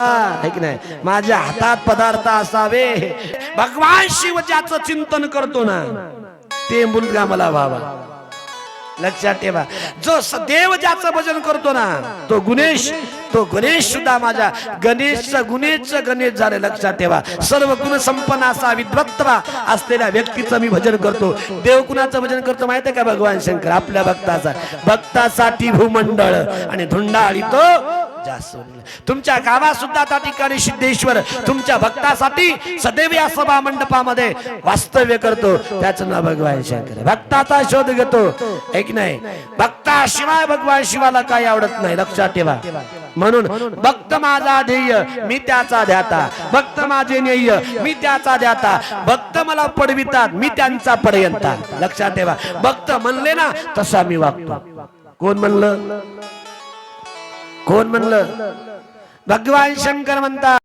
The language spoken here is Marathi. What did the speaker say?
नाही माझ्या हातात पदार्थ असावे. भगवान शिव ज्याचं चिंतन करतो ना ते मुलगा मला व्हावा. लक्षात ठेवा. जो स- देव ज्याचं भजन करतो ना तो गुणेश तो गणेश सुद्धा माझ्या गणेश गुणेश गणेश झाले लक्षात ठेवा. सर्व गुण संपन्न असा विद्वत्ता असलेल्या व्यक्तीचं मी भजन करतो. देव कुणाचं भजन करतो माहितीये का भगवान शंकर? आपल्या भक्ताचा. भक्तासाठी भूमंडळ आणि धुंडाळी तो जास्वंद तुमच्या गावात सुद्धा त्या ठिकाणी सिद्धेश्वर तुमच्या भक्तासाठी सदैव या सभा मंडपामध्ये वास्तव्य करतो. त्याचं नाव भगवान शंकर भक्ताचा शोध घेतो. एक नाही. भक्ताशिवाय भगवान शिवाला काही आवडत नाही? लक्षात ठेवा. म्हणून भक्त माझा ध्येय मी त्याचा ध्याता. भक्त माझे नेय मी त्याचा ध्याता. भक्त मला पडवितात मी त्यांचा पडयंता. लक्षात ठेवा. भक्त म्हणले ना तसा मी वागतो. कोण म्हणलं? कोण म्हणलं? भगवान शंकर म्हणतात.